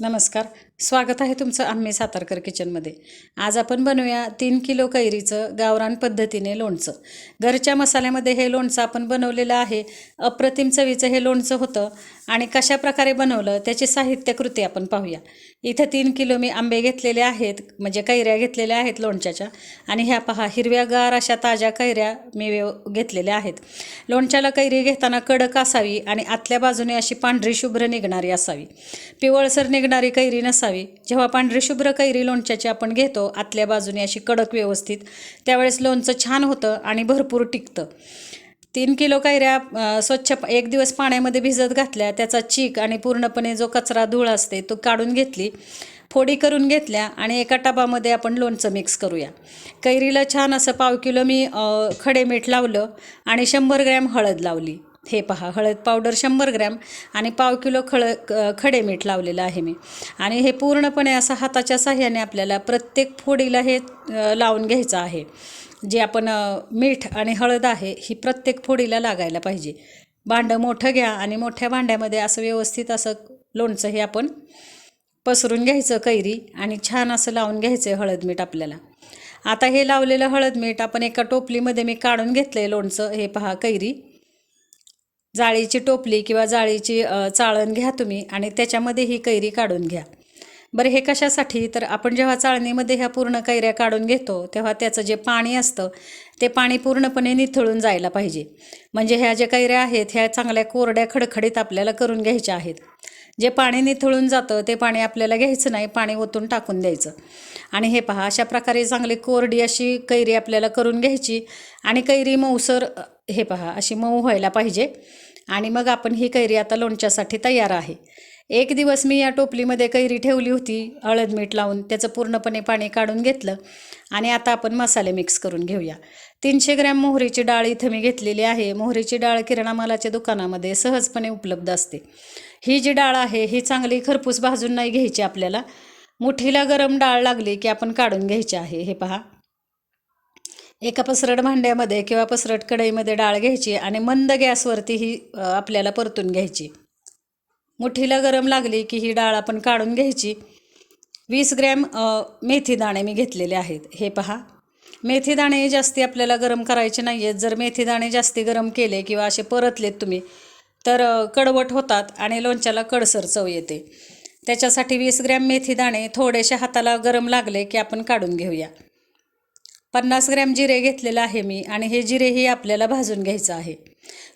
नमस्कार. स्वागत आहे तुमचं आम्ही सातारकर किचनमध्ये. आज आपण बनवूया तीन किलो कैरीचं गावरान पद्धतीने लोणचं. घरच्या मसाल्यामध्ये हे लोणचं आपण बनवलेलं आहे. अप्रतिम चवीचं हे लोणचं होतं आणि कशा प्रकारे बनवलं त्याची साहित्य कृती आपण पाहूया. इथं तीन किलो मी आंबे घेतलेले आहेत म्हणजे कैऱ्या घेतलेल्या आहेत लोणच्याच्या. आणि ह्या पहा हिरव्यागार अशा ताज्या कैऱ्या मी घेतलेल्या आहेत. लोणच्याला कैरी घेताना कडक असावी आणि आतल्या बाजूने अशी पांढरी शुभ्र निघणारी असावी. पिवळसर निघणारी कैरी नसावी. जेव्हा पांढरी शुभ्र कैरी लोणच्याची आपण घेतो आतल्या बाजूने अशी कडक व्यवस्थित त्यावेळेस लोणचं छान होतं आणि भरपूर टिकतं. तीन किलो कैऱ्या स्वच्छ एक दिवस पाण्यामध्ये भिजत घातल्या त्याचा चीक आणि पूर्णपणे जो कचरा धूळ असते तो काढून घेतली फोडी करून घेतल्या आणि एका टबामध्ये आपण लोणचं मिक्स करूया. कैरीला छान असं पाव किलो मी खडे मीठ लावलं आणि शंभर ग्रॅम हळद लावली. हे पहा हळद पावडर शंभर ग्रॅम आणि पाव किलो खळ खडे मीठ लावलेलं आहे मी. आणि हे पूर्णपणे असं हाताच्या साह्याने आपल्याला प्रत्येक फोडीला हे लावून घ्यायचं आहे. जे आपण मीठ आणि हळद आहे ही प्रत्येक फोडीला लागायला पाहिजे. भांडं मोठं घ्या आणि मोठ्या भांड्यामध्ये असं व्यवस्थित असं लोणचं हे आपण पसरून घ्यायचं कैरी आणि छान असं लावून घ्यायचं आहे हळद मीठ आपल्याला. आता हे लावलेलं हळद मीठ आपण एका टोपलीमध्ये मी काढून घेतलं आहे लोणचं हे पहा कैरी. जाळीची टोपली किंवा जाळीची चाळण घ्या तुम्ही आणि त्याच्यामध्ये ही कैरी काढून घ्या. बरं हे कशासाठी? तर आपण जेव्हा चाळणीमध्ये ह्या पूर्ण कैऱ्या काढून घेतो तेव्हा त्याचं जे पाणी असतं ते पाणी पूर्णपणे निथळून जायला पाहिजे. म्हणजे ह्या ज्या कैऱ्या आहेत ह्या चांगल्या कोरड्या खडखडीत आपल्याला करून घ्यायच्या आहेत. जे पाणी निथळून जातं ते पाणी आपल्याला घ्यायचं नाही पाणी ओतून टाकून द्यायचं. आणि हे पहा अशा प्रकारे चांगली कोरडी अशी कैरी आपल्याला करून घ्यायची आणि कैरी मऊसर हे पहा अशी मऊ व्हायला पाहिजे. आणि मग आपण ही कैरी आता लोणच्यासाठी तयार आहे. एक दिवस मी या टोपलीमध्ये कैरी ठेवली होती हळद मीठ लावून त्याचं पूर्णपणे पाणी काढून घेतलं आणि आता आपण मसाले मिक्स करून घेऊया. तीनशे ग्रॅम मोहरीची डाळ इथं मी घेतलेली आहे. मोहरीची डाळ किराणा मालाच्या दुकानामध्ये सहजपणे उपलब्ध असते. ही जी डाळ आहे ही चांगली खरपूस भाजून नाही घ्यायची आपल्याला. मुठीला गरम डाळ लागली की आपण काढून घ्यायची आहे. हे पहा. एका पसरट भांड्यामध्ये किंवा पसरट कढईमध्ये डाळ घ्यायची आणि मंद गॅसवरती ही आपल्याला परतून घ्यायची. मुठीला गरम लागली की ही डाळ आपण काढून घ्यायची. वीस ग्रॅम मेथी दाणे मी घेतलेले आहेत. हे पहा. मेथी दाणे जास्ती आपल्याला गरम करायचे नाही आहेत जर मेथी दाणे जास्ती गरम केले किंवा असे परतलेत तुम्ही तर कडवट होतात आणि लोणच्याला कडसर चव येते. त्याच्यासाठी वीस ग्रॅम मेथी दाणे थोडेसे हाताला गरम लागले की आपण काढून घेऊया. पन्नास ग्रॅम जिरे घेतलेलं आहे मी आणि हे जिरेही आपल्याला भाजून घ्यायचं आहे.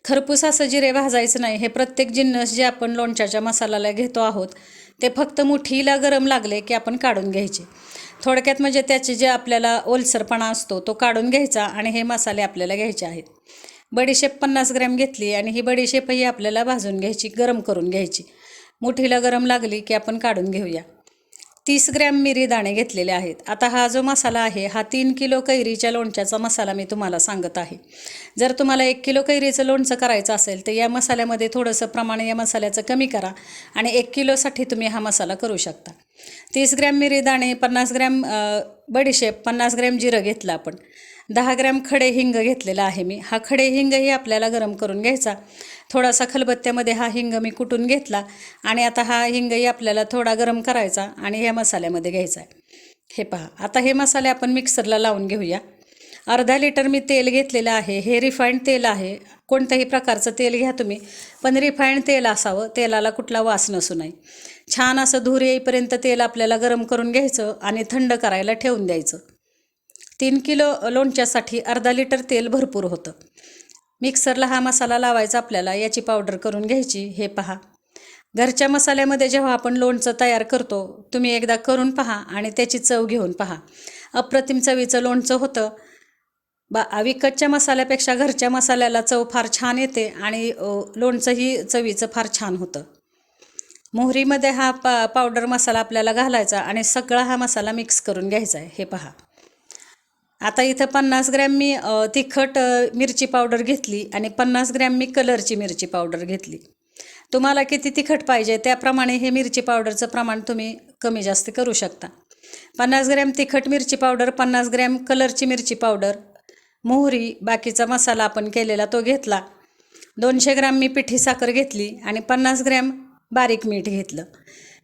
खरपूस असं जिरे भाजायचं नाही हे प्रत्येक जिन्नस जे आपण लोणच्याच्या मसाल्याला घेतो आहोत ते फक्त मुठीला गरम लागले की आपण काढून घ्यायचे. थोडक्यात म्हणजे त्याचे जे आपल्याला ओलसरपणा असतो तो काढून घ्यायचा आणि हे मसाले आपल्याला घ्यायचे आहेत. बडीशेप पन्नास ग्रॅम घेतली आणि ही बडीशेपही आपल्याला भाजून घ्यायची गरम करून घ्यायची. मुठीला गरम लागली की आपण काढून घेऊया. तीस ग्रॅम मिरी दाणे घेतलेले आहेत. आता हा जो मसाला आहे हा तीन किलो कैरीच्या लोणच्याचा मसाला मी तुम्हाला सांगत आहे. जर तुम्हाला एक किलो कैरीचं लोणचं करायचं असेल तर या मसाल्यामध्ये थोडंसं प्रमाण या मसाल्याचं कमी करा आणि एक किलोसाठी तुम्ही हा मसाला करू शकता. तीस ग्रॅम मिरी दाणे पन्नास ग्रॅम बडीशेप पन्नास ग्रॅम जिरं घेतलं आपण. दहा ग्रॅम खडे हिंग घेतलेला आहे मी. हा खडे हिंगही आपल्याला गरम करून घ्यायचा. थोडासा खलबत्त्यामध्ये हा हिंग मी कुटून घेतला आणि आता हा हिंगही आपल्याला थोडा गरम करायचा आणि ह्या मसाल्यामध्ये घ्यायचा आहे. हे पहा आता हे मसाले आपण मिक्सरला लावून घेऊया. अर्धा लिटर मी तेल घेतलेलं आहे हे रिफाईंड तेल आहे. कोणत्याही प्रकारचं तेल घ्या तुम्ही पण रिफाईंड तेल असावं तेलाला कुठला वास नसू नये. छान असं धूर येईपर्यंत तेल आपल्याला गरम करून घ्यायचं आणि थंड करायला ठेवून द्यायचं. तीन किलो लोणच्यासाठी अर्धा लिटर तेल भरपूर होतं. मिक्सरला हा मसाला लावायचा आपल्याला याची पावडर करून घ्यायची हे पहा. घरच्या मसाल्यामध्ये जेव्हा आपण लोणचं तयार करतो तुम्ही एकदा करून पहा आणि त्याची चव घेऊन पहा. अप्रतिम चवीचं लोणचं होतं. बा विकतच्या मसाल्यापेक्षा घरच्या मसाल्याला चव फार छान येते आणि लोणचंही चवीचं फार छान होतं. मोहरीमध्ये हा पा पावडर मसाला आपल्याला घालायचा आणि सगळा हा मसाला मिक्स करून घ्यायचा आहे हे पहा. आता इथं पन्नास ग्रॅम मी तिखट मिरची पावडर घेतली आणि पन्नास ग्रॅम मी कलरची मिरची पावडर घेतली. तुम्हाला किती तिखट पाहिजे त्याप्रमाणे हे मिरची पावडरचं प्रमाण तुम्ही कमी जास्त करू शकता. पन्नास ग्रॅम तिखट मिरची पावडर पन्नास ग्रॅम कलरची मिरची पावडर मोहरी बाकीचा मसाला आपण केलेला तो घेतला. दोनशे ग्रॅम मी पिठी साखर घेतली आणि पन्नास ग्रॅम बारीक मीठ घेतलं.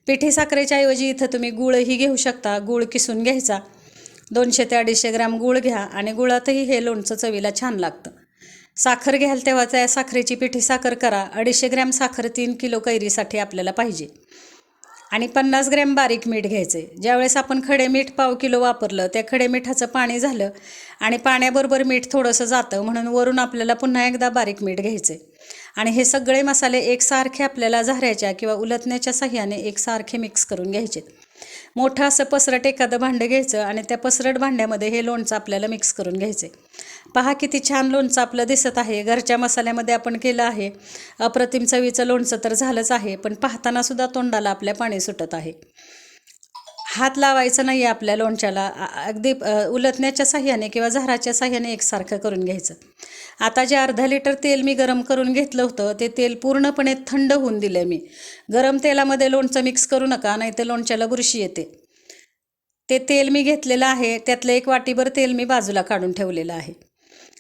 पिठी साखरेच्या ऐवजी इथं तुम्ही गुळही घेऊ शकता गुळ किसून घ्यायचा. दोनशे ते अडीचशे ग्रॅम गुळ घ्या आणि गुळातही हे लोणचं चवीला छान लागतं. साखर घ्याल तेव्हा त्या साखरेची पिठी साखर करा. अडीचशे ग्रॅम साखर तीन किलो कैरीसाठी आपल्याला पाहिजे. आणि पन्नास ग्रॅम बारीक मीठ घ्यायचे. ज्यावेळेस आपण खडे मीठ पाव किलो वापरलं त्या खडे मिठाचं पाणी झालं आणि पाण्याबरोबर मीठ थोडंसं जातं म्हणून वरून आपल्याला पुन्हा एकदा बारीक मीठ घ्यायचे. आणि हे सगळे मसाले एकसारखे आपल्याला झाऱ्याच्या किंवा उलटण्याच्या साह्याने एकसारखे मिक्स करून घ्यायचे मोठं असं पसरट एखादं भांडं घ्यायचं आणि त्या पसरट भांड्यामध्ये हे लोणचं आपल्याला मिक्स करून घ्यायचे पहा किती छान लोणचं आपलं दिसत आहे. घरच्या मसाल्यामध्ये आपण केलं आहे. अप्रतिम चवीचं लोणचं तर झालंच आहे. पण पाहताना सुद्धा तोंडाला आपल्या पाणी सुटत आहे. हात लावायचा नाही आहे आपल्या लोणच्याला. अगदी उलटण्याच्या साह्याने किंवा झाराच्या साह्याने एकसारखं करून घ्यायचं. आता जे अर्धा लिटर तेल मी गरम करून घेतलं होतं ते तेल पूर्णपणे थंड होऊन दिलं मी. गरम तेलामध्ये लोणचं मिक्स करू नका नाही तर लोणच्याला बुरशी येते. ते तेल मी घेतलेलं आहे त्यातलं एक वाटीभर तेल मी बाजूला काढून ठेवलेलं आहे.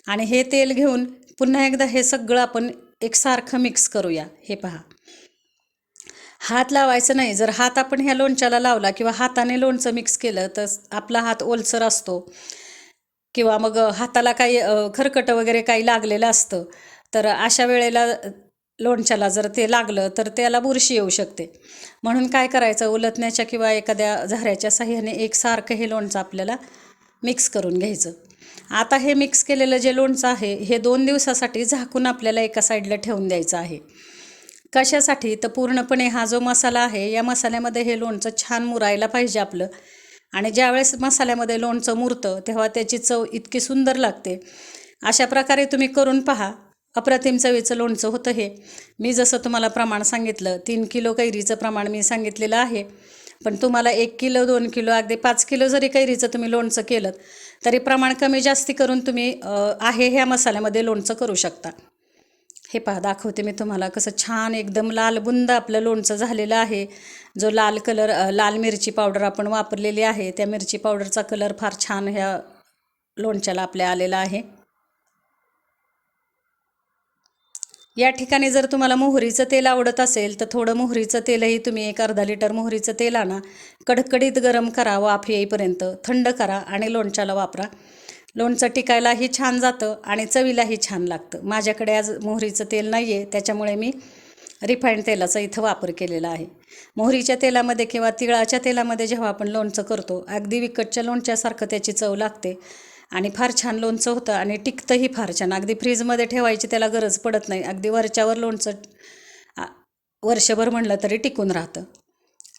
आणि हे तेल घेऊन पुन्हा एकदा हे सगळं आपण एकसारखं मिक्स करूया. हे पहा. हात लावायचं नाही. जर हात आपण ह्या लोणच्याला लावला किंवा हाताने लोणचं मिक्स केलं तर आपला हात ओलसर असतो. किंवा मग हाताला काही खरकट वगैरे काही लागलेलं असतं तर अशा वेळेला लोणच्याला जर ते लागलं तर त्याला बुरशी येऊ शकते. म्हणून काय करायचं? उलटण्याच्या किंवा एखाद्या झऱ्याच्या साह्याने एकसारखं हे लोणचं आपल्याला मिक्स करून घ्यायचं. आता हे मिक्स केलेलं जे लोणचं आहे हे दोन दिवसासाठी झाकून आपल्याला एका साईडला ठेवून द्यायचं आहे. कशासाठी? तर पूर्णपणे हा जो मसाला आहे या मसाल्यामध्ये हे लोणचं छान मुरायला पाहिजे आपलं. आणि ज्यावेळेस मसाल्यामध्ये लोणचं मुरतं तेव्हा त्याची चव इतकी सुंदर लागते. अशा प्रकारे तुम्ही करून पहा. अप्रतिम चवीचं लोणचं होतं हे. मी जसं तुम्हाला प्रमाण सांगितलं तीन किलो कैरीचं प्रमाण मी सांगितलेलं आहे. पण तुम्हाला एक किलो दोन किलो अगदी पाच किलो जरी कैरीचं तुम्ही लोणचं केलं तरी प्रमाण कमी जास्ती करून तुम्ही आहे ह्या मसाल्यामध्ये लोणचं करू शकता. हे पहा दाखवते मी तुम्हाला कसं छान एकदम लाल बुंद आपलं लोणचं झालेलं आहे. जो लाल कलर लाल मिरची पावडर आपण वापरलेली आहे त्या मिरची पावडरचा कलर फार छान ह्या लोणच्याला आपल्या आलेला आहे. या ठिकाणी जर तुम्हाला मोहरीचं तेल आवडत असेल तर थोडं मोहरीचं तेलही तुम्ही एक अर्धा लिटर मोहरीचं तेल आणा. कडकडीत गरम करा वाफ येईपर्यंत. थंड करा आणि लोणच्याला वापरा. लोणचं टिकायलाही छान जातं आणि चवीलाही छान लागतं. माझ्याकडे आज मोहरीचं तेल नाही आहे त्याच्यामुळे मी रिफाईंड तेलाचा इथं वापर केलेला आहे. मोहरीच्या तेलामध्ये किंवा तिळाच्या तेलामध्ये जेव्हा आपण लोणचं करतो अगदी विकतच्या लोणच्यासारखं त्याची चव लागते आणि फार छान लोणचं होतं आणि टिकतंही फार छान. अगदी फ्रीजमध्ये ठेवायची त्याला गरज पडत नाही. अगदी वरच्यावर लोणचं वर्षभर म्हणलं तरी टिकून राहतं.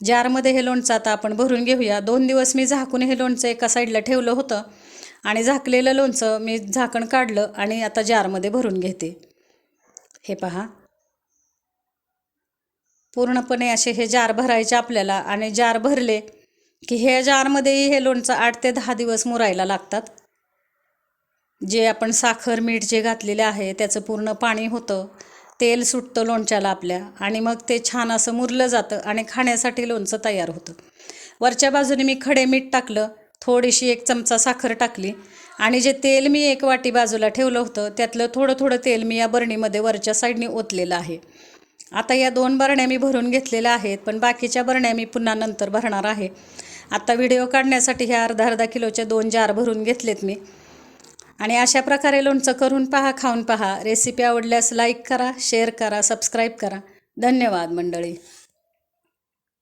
जारमध्ये हे लोणचं आता आपण भरून घेऊया. दोन दिवस मी झाकून हे लोणचं एका साईडला ठेवलं होतं. आणि झाकलेलं लोणचं मी झाकण काढलं आणि आता जारमध्ये भरून घेते. हे पहा. पूर्णपणे असे हे जार भरायचे आपल्याला आणि जार भरले की हे जारमध्येही हे लोणचं आठ ते दहा दिवस मुरायला लागतात. जे आपण साखर मीठ जे घातलेले आहे त्याचं पूर्ण पाणी होतं. तेल सुटतं लोणच्याला आपल्या आणि मग ते छान असं मुरलं जातं आणि खाण्यासाठी लोणचं तयार होतं. वरच्या बाजूने मी खडे मीठ टाकलं थोडीशी एक चमचा साखर टाकली आणि जे तेल मी एक वाटी बाजूला ठेवलं होतं त्यातलं थोडं थोडं तेल मी या बरणीमध्ये वरच्या साईडने ओतलेलं आहे. आता या दोन बरण्या मी भरून घेतलेल्या आहेत पण बाकीच्या बरण्या मी पुन्हा नंतर भरणार आहे. आता व्हिडिओ काढण्यासाठी ह्या अर्धा अर्धा किलोच्या दोन जार भरून घेतलेत मी. आणि अशा प्रकारे लोणचं करून पहा खाऊन पहा. रेसिपी आवडल्यास लाईक करा शेअर करा सबस्क्राईब करा. धन्यवाद मंडळी.